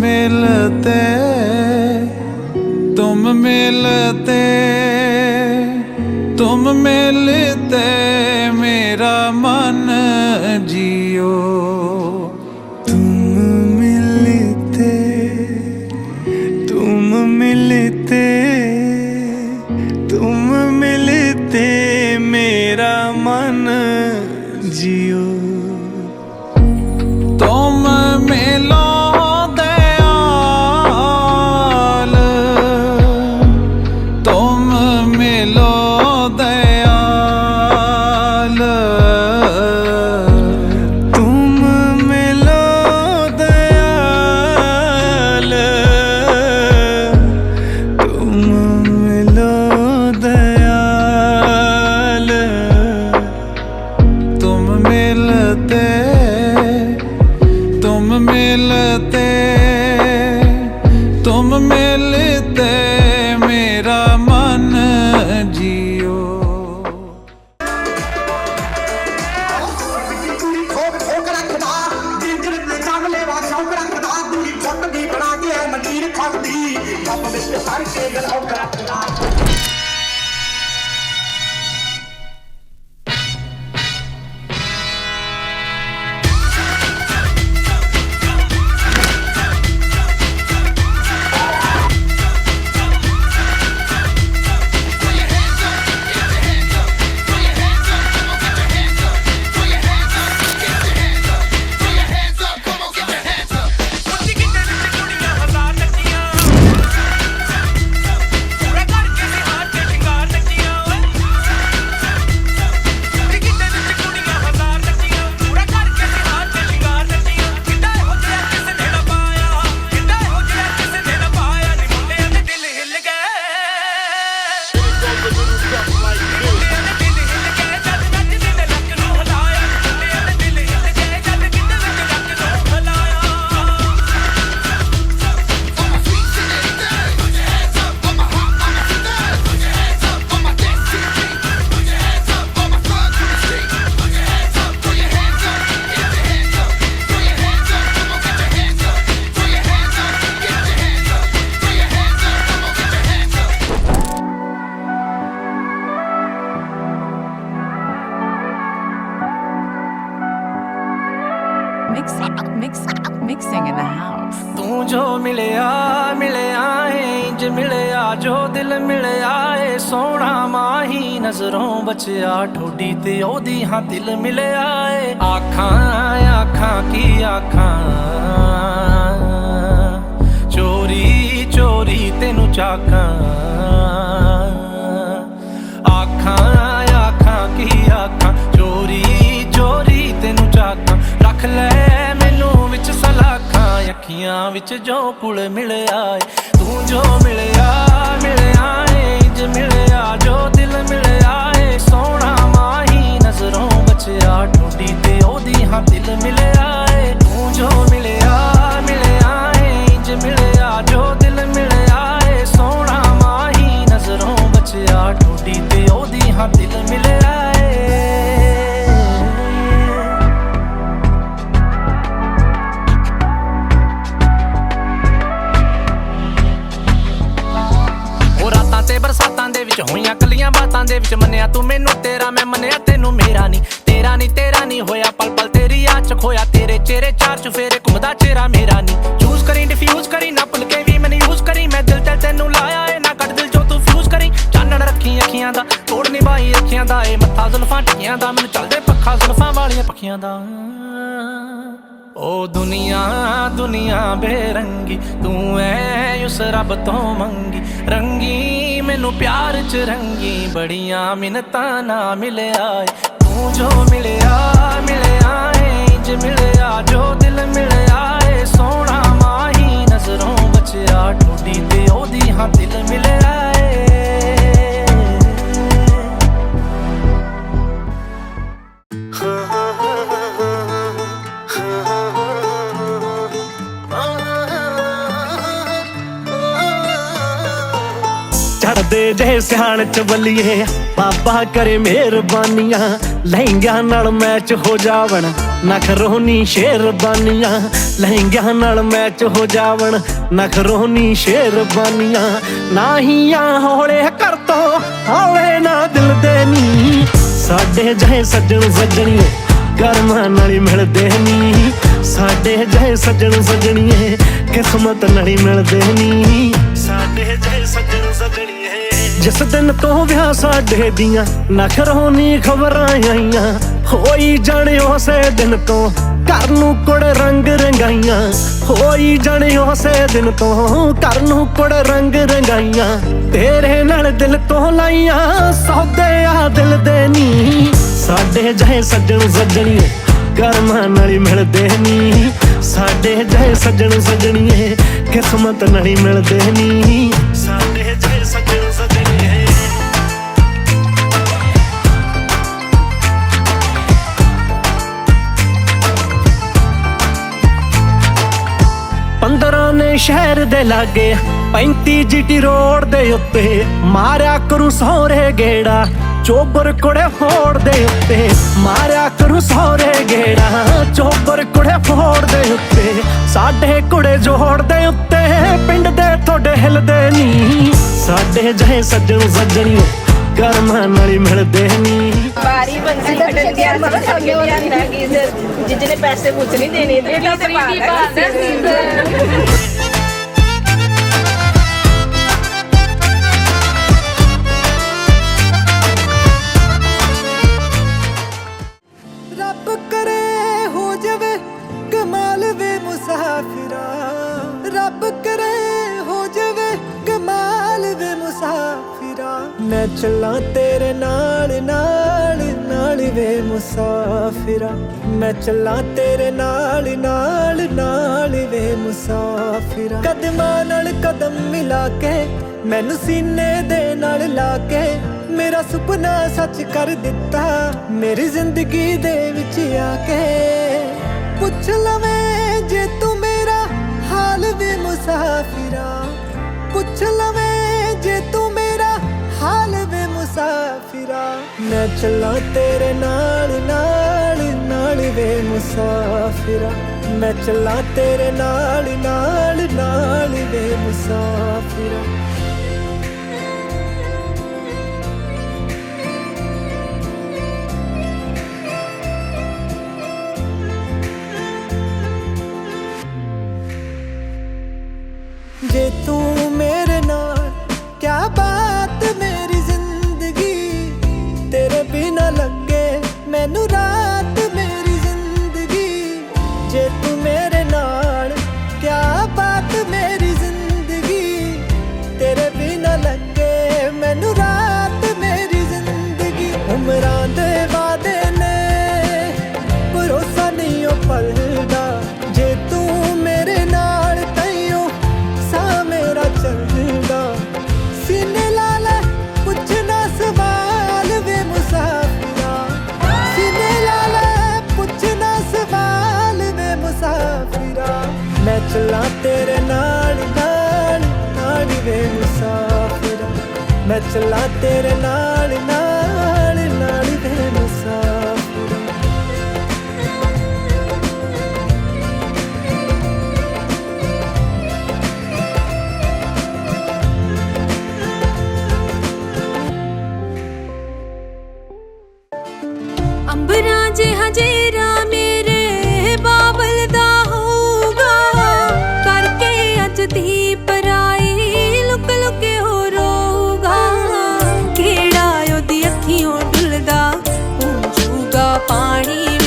मिलते तुम मिलते तुम मिलते मेरा मन जियो तुम मिलते तुम मिलते मिलते तुम मिलते तुम मिलते मेरा मन जियो ਪੂਰੀ ਖੋਕ ਖੋਕ ਰੱਖਦਾ ਜਿੰਦਰ ਸੋਹਣਾ ਮਾਹੀ ਨਜ਼ਰੋਂ ਬਚਿਆ, ਠੋਡੀ ਤੇ ਉਹਦੀ ਹਾਂ ਦਿਲ ਮਿਲਿਆ ਏ। ਆਖਾਂ ਆਖਾਂ, ਕੀ ਆਖਾਂ? ਚੋਰੀ ਚੋਰੀ ਤੈਨੂੰ ਚਾਕਾਂ ਆਖਾਂ ਆਖਾਂ, ਕੀ ਆਖਾਂ? ਚੋਰੀ ਚੋਰੀ ਤੈਨੂੰ ਚਾਕਾਂ ਰੱਖ ਲੈ ਮੈਨੂੰ ਵਿੱਚ ਸਲਾਖਾਂ। ਅੱਖੀਆਂ ਵਿੱਚ ਜੋ ਕੁਲ ਮਿਲਿਆ ਏ, ਤੂੰ ਜੋ ਮਿਲਿਆ ਮਿਲਿਆ ਜੋ ਦਿਲ ਮਿਲਿਆ ਏ, ਸੋਹਣਾ ਮਾਹੀ ਨਜ਼ਰੋਂ ਬਚਿਆ ਠੋਡੀ ਤੇ ਉਹਦੀ ਹਾਂ ਦਿਲ ਮਿਲਿਆ ਏ। ਤੂੰ ਜੋ ਮਿਲਿਆ ਮਿਲਿਆ ਏ, ਇੰਜ ਮਿਲਿਆ, ਜੋ ਦਿਲ ਮਿਲਿਆ ਏ, ਸੋਹਣਾ ਮਾਹੀ ਨਜ਼ਰੋਂ ਬਚਿਆ ਠੋਡੀ ਤੇ ਉਹਦੀ ਹਾਂ ਦਿਲ ਮਿਲਿਆ ਏ। ਉਹ ਰਾਤਾਂ ਤੇ ਬਰਸਾਤਾਂ ਵਿੱਚ ਹੋਈਆਂ ਕੱਲੀਆਂ ਬਾਤਾਂ ਦੇ ਵਿੱਚ ਮੰਨਿਆ ਤੂੰ ਮੈਨੂੰ ਤੇਰਾ, ਮੈਂ ਮੰਨਿਆ ਤੈਨੂੰ ਮੇਰਾ ਨਹੀਂ ਤੇਰਾ ਨਹੀਂ ਤੇਰਾ ਨਹੀਂ ਹੋਇਆ ਪਲ ਪਲ ਤੇਰੀ ਯਾਦ ਖੋਇਆ। ਤੇਰੇ ਚਿਹਰੇ ਚਾਰ ਚੁਫੇਰੇ ਘੁੰਮਦਾ ਚਿਹਰਾ ਮੇਰਾ ਨਹੀਂ ਚੂਜ਼ ਕਰੀ ਡਿਫਿਊਜ਼ ਕਰੀ, ਨਾ ਭੁੱਲ ਕੇ ਵੀ ਮੈਨੂੰ ਯੂਜ਼ ਕਰੀ। ਮੈਂ ਦਿਲ ਤੇ ਤੈਨੂੰ ਲਾਇਆ ਏ, ਨਾ ਕੱਢ ਦਿਲ ਚੋਂ ਤੂੰ ਫਿਊਜ਼ ਕਰੀ। ਚਾਨਣ ਰੱਖੀ ਅੱਖੀਆਂ ਦਾ, ਤੋੜ ਨਿਭਾਈ ਅੱਖੀਆਂ ਦਾ। ਏ ਮੱਥਾ ਜ਼ੁਲਫਾਂ ਟਕੀਆਂ ਦਾ, ਮੈਨੂੰ ਚੱਲਦੇ ਪੱਖਾ ਜ਼ੁਲਫਾਂ ਵਾਲੀਆਂ ਪੱਖੀਆਂ ਦਾ। ਓ ਦੁਨੀਆ ਦੁਨੀਆ ਬੇਰੰਗੀ, ਤੂੰ ਐ ਉਸ ਰੱਬ ਤੋਂ ਮੰਗੀ। ਰੰਗੀ, ਮੈਨੂੰ ਪਿਆਰ ਚ ਰੰਗੀ, ਬੜੀਆਂ ਮਿੰਨਤਾਂ ਨਾ ਮਿਲਿਆ ਏ। ਤੂੰ ਜੋ ਮਿਲਿਆ ਮਿਲਿਆ ਚੜਦੇ ਜੇ ਸਿਆਣ ਚ ਬਲੀਏ ਬਾਬਾ ਕਰੇ ਮਿਹਰਬਾਨੀਆਂ, ਲਹਿੰਗਿਆਂ ਨਾਲ ਮੈਚ ਹੋ ਜਾਵਣ। ਨਖਰੋਨੀ ਸ਼ੇਰਬਾਨੀਆਂ, ਲਹਿੰਗਿਆਂ ਨਾਲ ਮੈਚ ਹੋ ਜਾਵਣ। ਨਖਰੋਨੀ ਸ਼ੇਰਬਾਨੀਆਂ, ਨਾਹੀਆਂ ਹੌਲੇ ਕਰ ਤੋ ਹੌਲੇ ਨਾ ਦਿਲ ਦੇ ਨੀ। ਸਾਡੇ ਜਹੇ ਸੱਜਣ ਸੱਜਣੀਏ ਕਰਮਾਂ ਨਾਲ ਮਿਲਦੇ ਨੀ। ਸਾਡੇ ਜਹੇ ਸੱਜਣ ਸੱਜਣੀਏ ਕਿਸਮਤ ਨਾਲ ਮਿਲਦੇ ਨੀ। ਸਾਡੇ ਜਹੇ ਸੱਜਣ ਸੱਜਣੀਏ ਜਿਸ ਦਿਨ ਤੋਂ ਵਿਆਹ ਸਾਡੇ ਦੀਆਂ ਨਖਰੋਨੀ ਖਬਰਾਂ ਆਈਆਂ। ਹੋਈ ਜਾਣੇ ਉਸੇ ਦਿਨ ਤੋਂ ਘਰ ਨੂੰ ਕੁੜ ਰੰਗ ਰੰਗਾਈਆਂ। ਹੋਈ ਜਾਣੇ ਉਸੇ ਦਿਨ ਤੋਂ ਘਰ ਨੂੰ ਕੁੜ ਰੰਗ ਰੰਗਾਈਆਂ। ਤੇਰੇ ਨਾਲ ਦਿਲ ਤੋਂ ਲਾਈਆਂ, ਸੌਦੇ ਆ ਦਿਲ ਦੇ ਨੀ। ਸਾਡੇ ਜਹੇ ਸੱਜਣ ਸੱਜਣੀਏ ਕਰਮਾਂ ਨਾਲ ਹੀ ਮਿਲਦੇ ਨੀ। ਸਾਡੇ ਜਹੇ ਸੱਜਣ ਸੱਜਣੀਏ ਕਿਸਮਤ ਨਾਲ ਹੀ ਮਿਲਦੇ ਨੀ। ਸਾਡੇ ਜਹੇ ਸੱਜਣ ਸੱਜਣੀਏ ਪੰਦਰਾਂ ਨੇ ਸ਼ਹਿਰ ਦੇ ਲਾਗੇ 35 ਜੀਟੀ ਰੋਡ ਦੇ ਉੱਤੇ ਮਾਰਿਆ ਕਰੂ ਸਹੁਰੇ ਗੇੜਾ। ਚੋਬਰ ਕੁੜੇ ਫੋੜ ਦੇ ਉੱਤੇ ਮਾਰਿਆ ਕਰੂ ਸਹੁਰੇ ਗੇੜਾ ਚੋਬਰ ਕੁੜੇ ਫੋੜ ਦੇ ਉੱਤੇ ਸਾਡੇ ਕੁੜੇ ਜੋੜ ਦੇ ਉੱਤੇ ਪਿੰਡ ਦੇ ਤੁਹਾਡੇ ਹਿਲਦੇ ਨਹੀਂ ਸਾਡੇ ਜਹੇ ਸੱਜਣ ਸੱਜਣੀਓ ਕਰਮਾਂ ਨਾਲ ਹੀ ਮਿਲਦੇ ਨਹੀਂ ਬਾਰੀ ਬੰਸੀ ਕੱਢਣ ਦੀ ਆਸ ਨਾਲ ਅੱਗੇ ਲਿਆਂਦਾ ਕਿ ਜਿੱਜਨੇ ਪੈਸੇ ਪੁੱਛ ਨਹੀਂ ਦੇਣੇ ਤੇ ਇਹ ਤਾਂ ਬਾਤ ਰੱਬ ਮੈਂ ਚੱਲਾਂ ਤੇਰੇ ਨਾਲ ਨਾਲ ਨਾਲ ਵੇ ਮੁਸਾਫਿਰਾ। ਮੈਂ ਚੱਲਾਂ ਤੇਰੇ ਨਾਲ ਨਾਲ ਨਾਲ ਵੇ ਮੁਸਾਫਿਰਾ। ਕਦਮਾਂ ਨਾਲ ਕਦਮ ਮਿਲਾ ਕੇ, ਮੈਨੂੰ ਸੀਨੇ ਦੇ ਨਾਲ ਲਾ ਕੇ, ਮੇਰਾ ਸੁਪਨਾ ਸੱਚ ਕਰ ਦਿੱਤਾ, ਮੇਰੀ ਜ਼ਿੰਦਗੀ ਦੇ ਵਿੱਚ ਆ ਕੇ। ਪੁੱਛ ਲਵੇਂ ਜੇ ਤੂੰ ਮੇਰਾ ਹਾਲ ਵੇ ਮੁਸਾਫਿਰਾ। ਪੁੱਛ ਲਵੇਂ ਮੈਂ ਚੱਲਾਂ ਤੇਰੇ ਨਾਲ ਨਾਲ ਨਾਲ ਵੇ ਮੁਸਾਫਿਰਾ। ਮੈਂ ਚੱਲਾਂ ਤੇਰੇ ਨਾਲ ਨਾਲ ਨਾਲ ਵੇ ਮੁਸਾਫਿਰਾ। ਮੈਂ ਚੱਲਾਂ ਤੇਰੇ ਨਾਲ ਨਾਲ வாடி